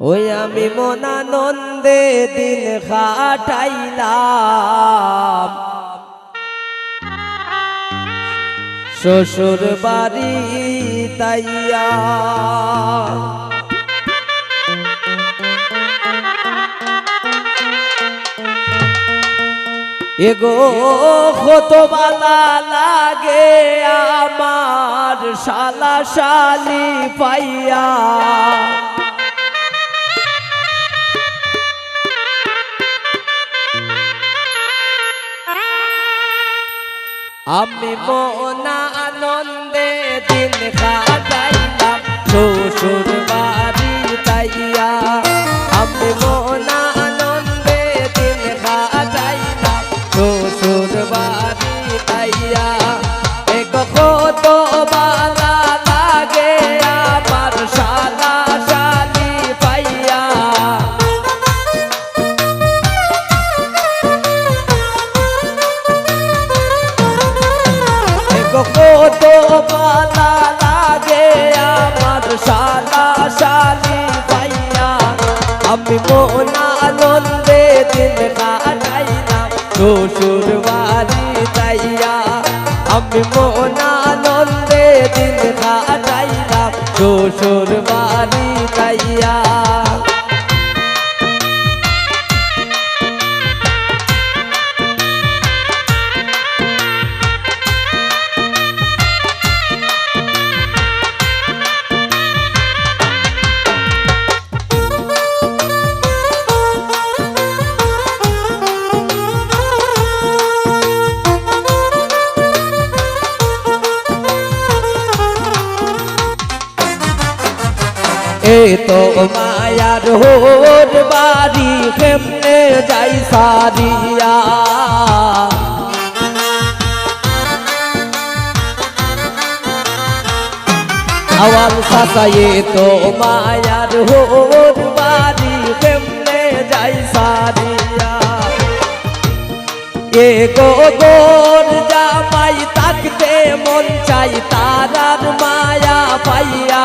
ওই আমি মনানন্দে দিন খাটাইলাম শ্বশুর বাড়ি তাইয়া। এগো কত বালা লাগে আমার শালা শালি পাইয়া। আমি মনা আনন্দে দিন কাটাইলাম, শ্বশুর বাড়ি তাইয়া আমি মনা আনন্দে দিন কাটাইলাম, শ্বশুর বাড়ি তাইয়া আমি মনা আনন্দে দিন কাটাইলাম শ্বশুর বাড়ি তাইয়া আমি মনা আনন্দে দিন কাটাইলাম শ্বশুর বাড়ি তাইয়া এ তো মায়ার হোর বাড়ি কেমনে যাই সারিয়া। আওয়াল সাসায়ে তো মায়ার হোর বাড়ি কেমনে যাই সারিয়া। এ গো গোর জামাই, তাকতে মন চাই, তারার মায়া পাইয়া।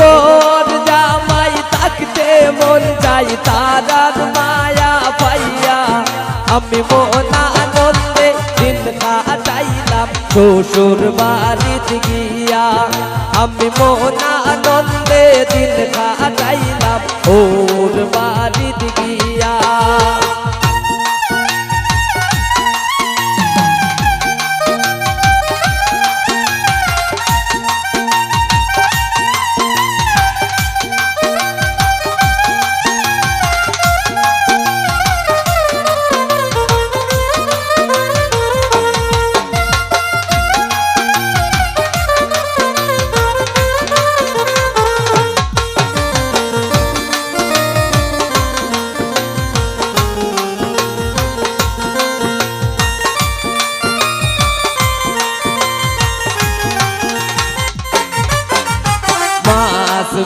গোর জামাই থাকতে মন চাই, তারার মায়া পাইয়া। আমি মনা আনন্দে দিন কাটাইলাম, শ্বশুর বাড়িতে গিয়া। আমি মনা আনন্দে দিন কাটাইলাম ওর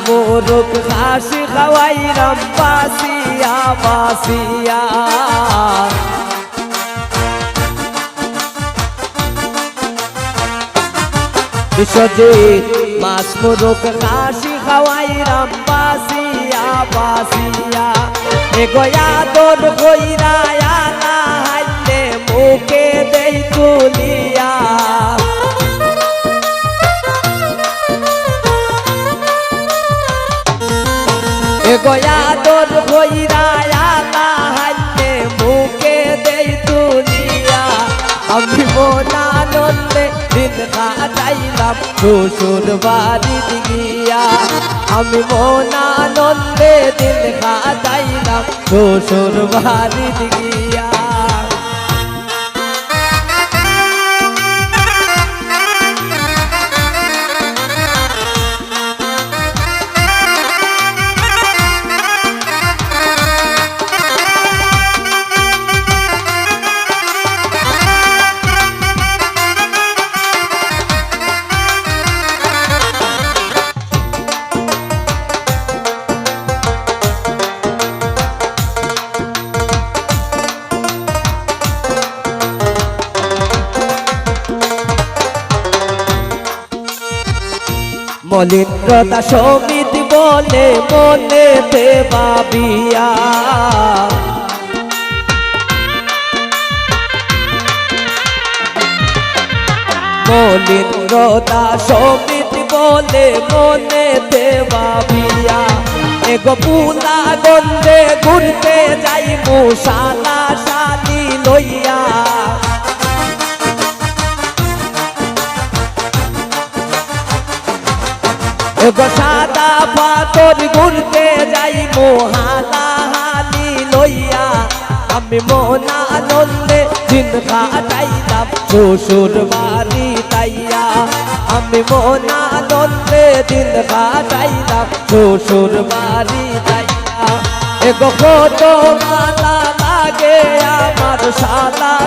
মোরক হাসি খাওয়াই রাম বাসিয়া বাসিয়া বিশ্বজিৎ মাছ মোরক হাসি খাওয়াই রাম বাসিয়া বাসিয়া এগোয়া দোর কইরা আনা হাইলে মুখে দেই তুলিয়া। তোর ভৈরা আলা হাইলে মুখে দেই তুলিয়া আমি মনানন্দে দিন কাটাইলাম শ্বশুর বাড়ির গিয়া। আমি মনানন্দে দিন কাটাইলাম শ্বশুর বাড়ির গিয়া। মলিন্দ্রতা সমিতি বলে মনে দেবাবিয়া মলিন্দ্রতা সমিতি বলে মনে দেবাবিয়া এগো পুলা গন্ধে ঘুরতে যাই মুশালা শালি লইয়া। সাদা পাথর ঘুরতে যাই মোহালা হালি লইয়া। আমি মোনা নন্দে দিন কাটাইলাম, শ্বশুর বাড়ি তাইয়া। আমি মোনা নন্দে দিন কাটাইলাম, শ্বশুর বাড়ি তাইয়া। এগো কত মালা লাগে আমার শালা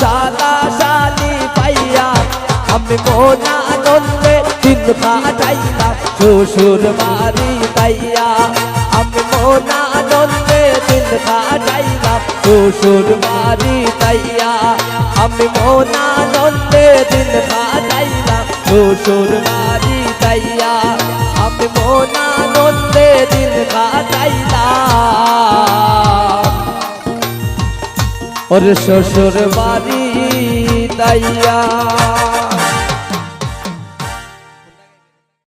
শালা শালি পাইয়া, আমি মোনা নন্দে দিন কাটাইলাম শ্বশুর বাড়ি তাইয়া আমি মোনা নন্দে দিন কাটাইলাম শ্বশুর বাড়ি তাইয়া আমি মোনা নন্দে দিন কাটাইলাম শ্বশুর বাড়ি তাইয়া আমি মোনা নন্দে দিন কাটাইলাম ওর শ্বশুর বাড়ি তাইয়া